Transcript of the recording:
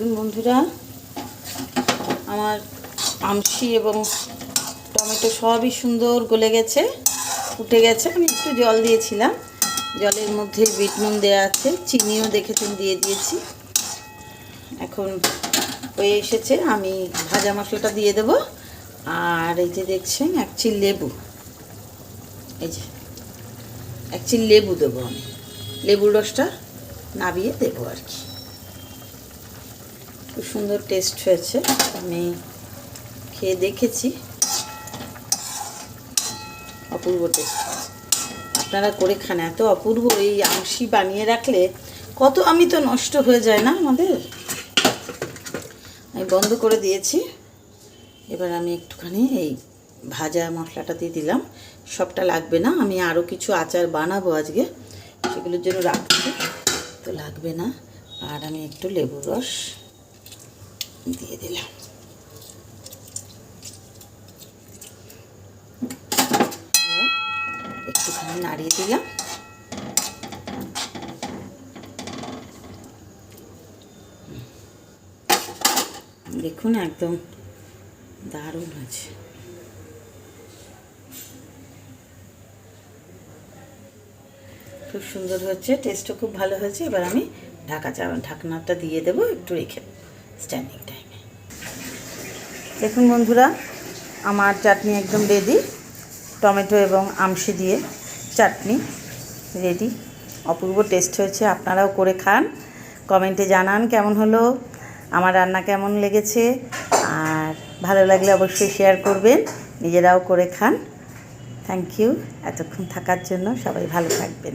বন্ধুরা, আমার আমসি এবং টমেটো সবই সুন্দর গলে গেছে, ফুটে গেছে। আমি একটু জল দিয়েছিলাম। জলের মধ্যে বিট নুন দেওয়া আছে, চিনিও দেখেছেন, দিয়ে দিয়েছি। এখন হয়ে এসেছে, আমি ভাজা মশলাটা দিয়ে দেব। আর এই যে দেখছেন এক চিল লেবু। এই যে এক চিল লেবু দেবো আমি। লেবুর রসটা নাবিয়ে দেবো আর কি। খুব সুন্দর টেস্ট হয়েছে। আমি খেয়ে দেখেছি। অপূর্ব টেস্ট আপনারা করে খান, এত অপূর্ব এই আমসি বানিয়ে রাখলে কত আমি তো নষ্ট হয়ে যায় না আমাদের? আমি বন্ধ করে দিয়েছি। এবার আমি একটুখানি এই ভাজা মশলাটা দিয়ে দিলাম। সবটা লাগবে না, আমি আরও কিছু আচার বানাবো আজকে। সেগুলোর জন্য রাখছি, তো লাগবে না। আর আমি একটু লেবুর রস দিয়ে দিলাম। একটুখানি নাড়িয়ে দিলাম। দেখুন একদম দারুণ আছে খুব সুন্দর হচ্ছে টেস্টও খুব ভালো হয়েছে। এবার আমি ঢাকা চা ঢাকনাটা দিয়ে দেবো, একটু রেখে স্ট্যান্ডিং টাইমে দেখুন বন্ধুরা, আমার চাটনি একদম রেডি টমেটো এবং আমসি দিয়ে চাটনি রেডি অপূর্ব টেস্ট হয়েছে, আপনারাও করে খান। কমেন্টে জানান কেমন হলো, আমার রান্না কেমন লেগেছে। আর ভালো লাগলে অবশ্যই শেয়ার করবেন, নিজেরাও করে খান। থ্যাংক ইউ এতক্ষণ থাকার জন্য সবাই ভালো থাকবেন।